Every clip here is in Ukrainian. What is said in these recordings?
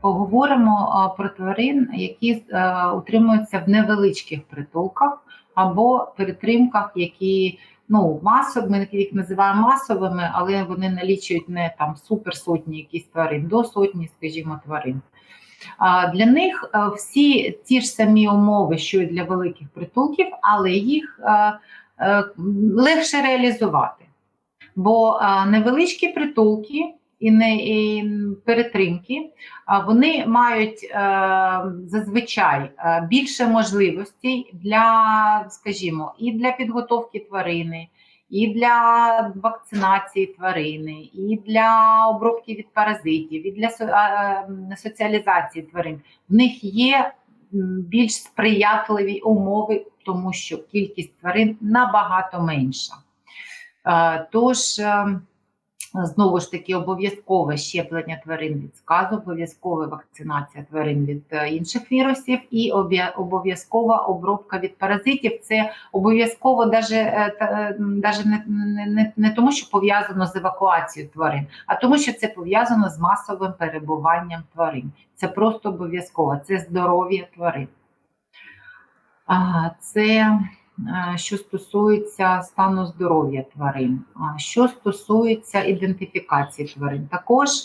Поговоримо про тварин, які е, утримуються в невеличких притулках або перетримках, які ну, масов, ми їх називаємо масовими, але вони налічують не там суперсотні якісь тварин, до сотні, скажімо, тварин. Для них е, всі ті ж самі умови, що і для великих притулків, але їх е, легше реалізувати. Бо невеличкі притулки і не і перетримки, вони мають е, зазвичай е, більше можливостей для, скажімо, і для підготовки тварини, і для вакцинації тварини, і для обробки від паразитів, і для е, соціалізації тварин. В них є більш сприятливі умови, тому що кількість тварин набагато менша. Тож Знову ж таки, обов'язкове щеплення тварин від сказу, обов'язкова вакцинація тварин від е, інших вірусів і обов'язкова обробка від паразитів. Це обов'язково навіть е, не, не, не тому, що пов'язано з евакуацією тварин, а тому, що це пов'язано з масовим перебуванням тварин. Це просто обов'язково, це здоров'я тварин. Це Е, що стосується стану здоров'я тварин, що стосується ідентифікації тварин, також е,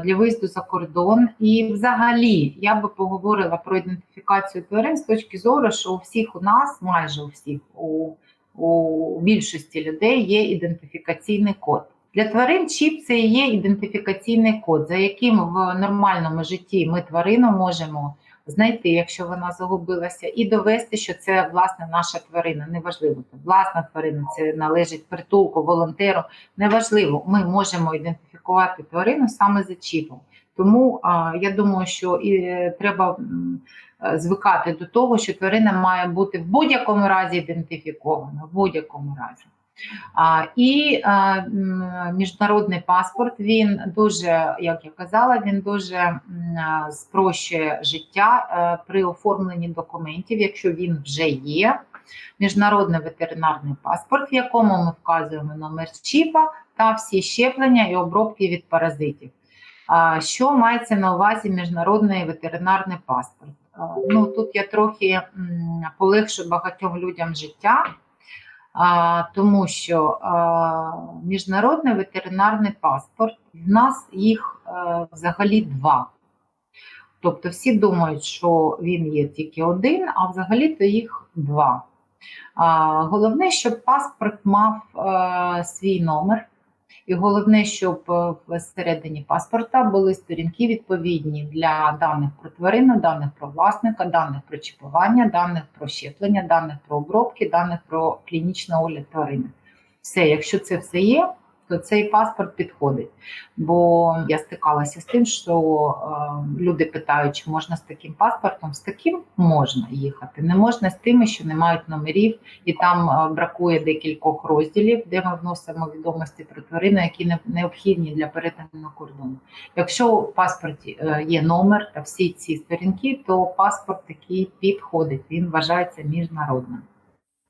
для виїзду за кордон. І, взагалі, я би поговорила про ідентифікацію тварин з точки зору, що у всіх у нас, майже у всіх, у, у більшості людей є ідентифікаційний код. Для тварин чіп це є ідентифікаційний код, за яким в нормальному житті ми тварину можемо знайти, якщо вона загубилася, і довести, що це власне наша тварина. Неважливо, це власна тварина, це належить притулку, волонтеру. Неважливо, ми можемо ідентифікувати тварину саме за чіпом. Тому я думаю, що і е, треба звикати до того, що тварина має бути в будь-якому разі ідентифікована, в будь-якому разі. І міжнародний паспорт він дуже, як я казала, він дуже спрощує життя е, при оформленні документів, якщо він вже є. Міжнародний ветеринарний паспорт, в якому ми вказуємо номер чіпа та всі щеплення і обробки від паразитів. Що мається на увазі міжнародний ветеринарний паспорт? Ну, Тут я трохи полегшу багатьом людям життя тому що міжнародний ветеринарний паспорт, в нас їх е, взагалі два. Тобто всі думають, що він є тільки один, а взагалі-то їх два. Головне, щоб паспорт мав е, свій номер. І головне, щоб е, всередині паспорта були сторінки відповідні для даних про тварину, даних про власника, даних про чіпування, даних про щеплення, даних про обробки, даних про клінічний огляд тварини. Все, якщо це все є, то цей паспорт підходить. Бо я стикалася з тим, що е, люди питають, чи можна з таким паспортом, з таким можна їхати. Не можна з тими, що не мають номерів, і там е, бракує декількох розділів, де ми вносимо відомості про тварину, які не, необхідні для перетину кордону. Якщо в паспорті е, є номер та всі ці сторінки, то паспорт такий підходить, він вважається міжнародним.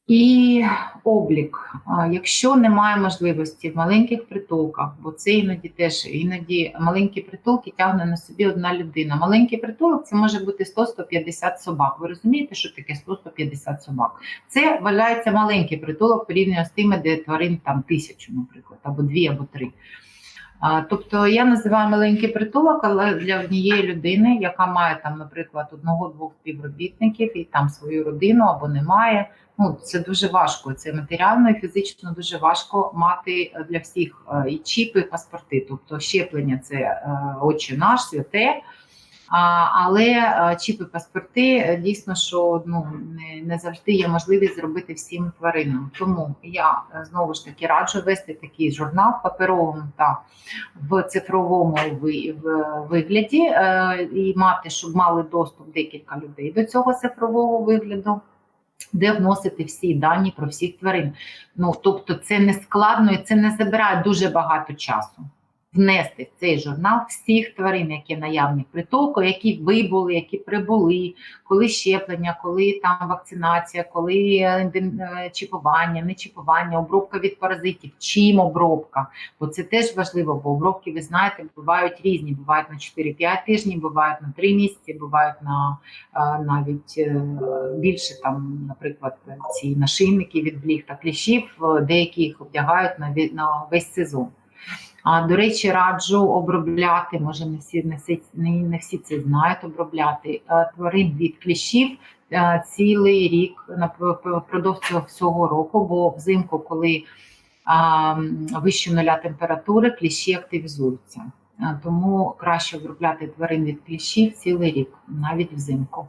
І облік, якщо немає можливості в маленьких притулках, бо це іноді теж іноді маленькі притулки тягне на собі одна людина. Маленький притулок це може бути 100-150 собак. Ви розумієте, що таке 100-150 собак? Це вважається маленький притулок порівняно з тими, де тварин там тисячу, наприклад, або дві, або три. Тобто я називаю маленький притулок, але для однієї людини, яка має там, наприклад, одного-двох співробітників і там свою родину або немає. Ну це дуже важко. Це матеріально і фізично дуже важко мати для всіх е, і чіпи, і паспорти. Тобто щеплення це е, очі наш святе. Але е, чіпи паспорти е, дійсно, що ну не, завжди є можливість зробити всім тваринам. Тому я е, знову ж таки раджу вести такий журнал в паперовому та в цифровому вигляді і мати, щоб мали доступ декілька людей до цього цифрового вигляду. Де вносити всі дані про всіх тварин. Ну тобто, це не складно і це не забирає дуже багато часу. Внести в цей журнал всіх тварин, які наявні в притулку, які вибули, які прибули, коли щеплення, коли там вакцинація, коли е, е, чіпування, не чіпування, обробка від паразитів, чим обробка. Бо це теж важливо, бо обробки, ви знаєте, бувають різні. Бувають на 4-5 тижнів, бувають на 3 місяці, бувають на е, навіть більше там, наприклад, ці нашийники від бліг та кліщів, деякі їх вдягають на весь сезон. До речі, раджу обробляти, може не всі не всі, не, всі це знають, обробляти е, тварин від кліщів е, цілий рік впродовж цього всього року, бо взимку, коли вище нуля температури, кліщі активізуються. Е, Тому краще обробляти тварин від кліщів цілий рік, навіть взимку.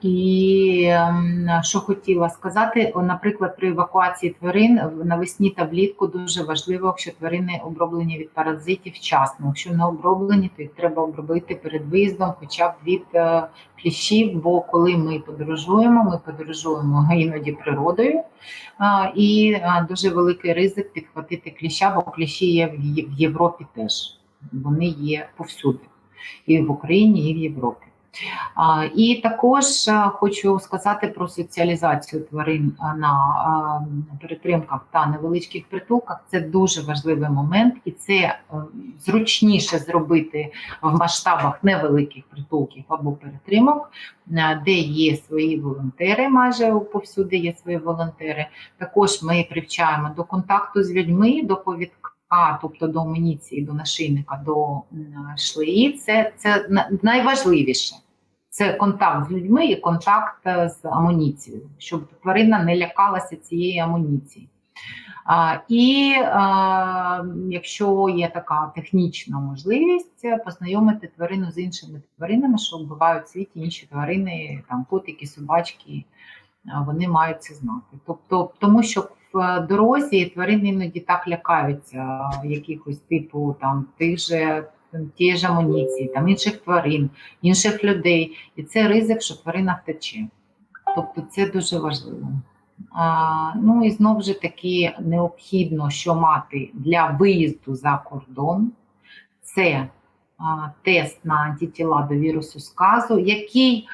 І ем, що хотіла сказати, наприклад, при евакуації тварин навесні та влітку дуже важливо, якщо тварини оброблені від паразитів вчасно. Якщо не оброблені, то їх треба обробити перед виїздом, хоча б від е, кліщів. Бо коли ми подорожуємо, ми подорожуємо іноді природою, і дуже великий ризик підхватити кліща, бо кліщі Є- в Європі теж. Вони є повсюди, і в Україні, і в Європі. І також хочу сказати про соціалізацію тварин на перетримках та невеличких притулках. Це дуже важливий момент, і це е, зручніше зробити в масштабах невеликих притулків або перетримок, е, де є свої волонтери, майже повсюди є свої волонтери. Також ми привчаємо до контакту з людьми, до повідка. Тобто до амуніції, до нашийника, до шлеї, це, це найважливіше. Це контакт з людьми і контакт е, з амуніцією, щоб тварина не лякалася цієї амуніції. А, і а, якщо є така технічна можливість, е, познайомити тварину з іншими тваринами, що бувають в світі інші тварини, там котики, собачки, вони мають це знати. Тобто, тому що в дорозі тварини іноді так лякаються якихось типу там тих же тієї ж амуніції, там інших тварин, інших людей, і це ризик, що тварина втече. Тобто це дуже важливо. А, ну і знову ж таки необхідно, що мати для виїзду за кордон, це а, тест на антитіла до вірусу сказу, який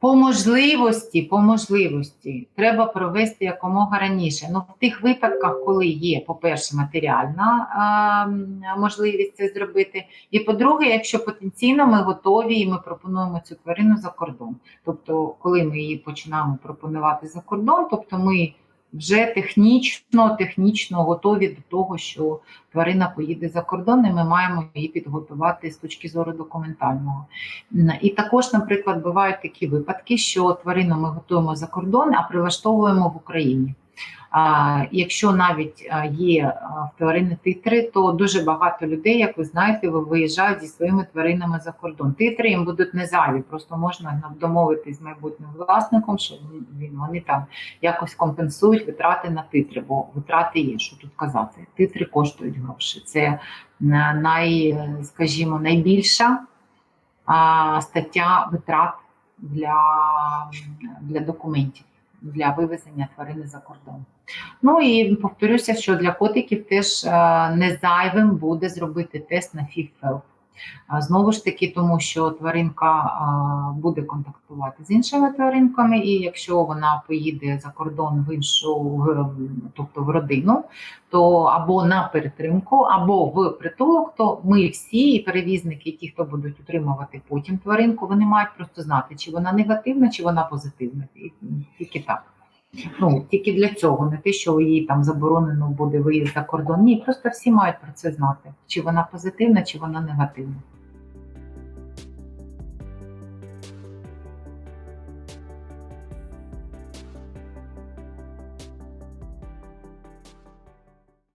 по можливості, по можливості треба провести якомога раніше. Ну, в тих випадках, коли є, по-перше, матеріальна а, можливість це зробити, і по-друге, якщо потенційно ми готові і ми пропонуємо цю тварину за кордон. Тобто, коли ми її починаємо пропонувати за кордон, тобто ми вже технічно, технічно готові до того, що тварина поїде за кордон, і ми маємо її підготувати з точки зору документального. І також, наприклад, бувають такі випадки, що тварину ми готуємо за кордон, а прилаштовуємо в Україні. Якщо навіть є в тварини титри, то дуже багато людей, як ви знаєте, виїжджають зі своїми тваринами за кордон. Титри їм будуть не зайві, просто можна домовитись з майбутнім власником, що вони там якось компенсують витрати на титри, бо витрати є, що тут казати. Титри коштують гроші. Це е, най, скажімо, найбільша стаття витрат для, для документів для вивезення тварини за кордон. Ну і повторюся, що для котиків теж е, не зайвим буде зробити тест на фіфел. Знову ж таки, тому що тваринка буде контактувати з іншими тваринками, і якщо вона поїде за кордон в іншу, тобто в родину, то або на перетримку, або в притулок, то ми всі, і перевізники, і ті, хто будуть утримувати потім тваринку, вони мають просто знати, чи вона негативна, чи вона позитивна. І Тільки так. Ну, тільки для цього, не те, що їй там заборонено буде виїзд за кордон. Ні, просто всі мають про це знати, чи вона позитивна, чи вона негативна.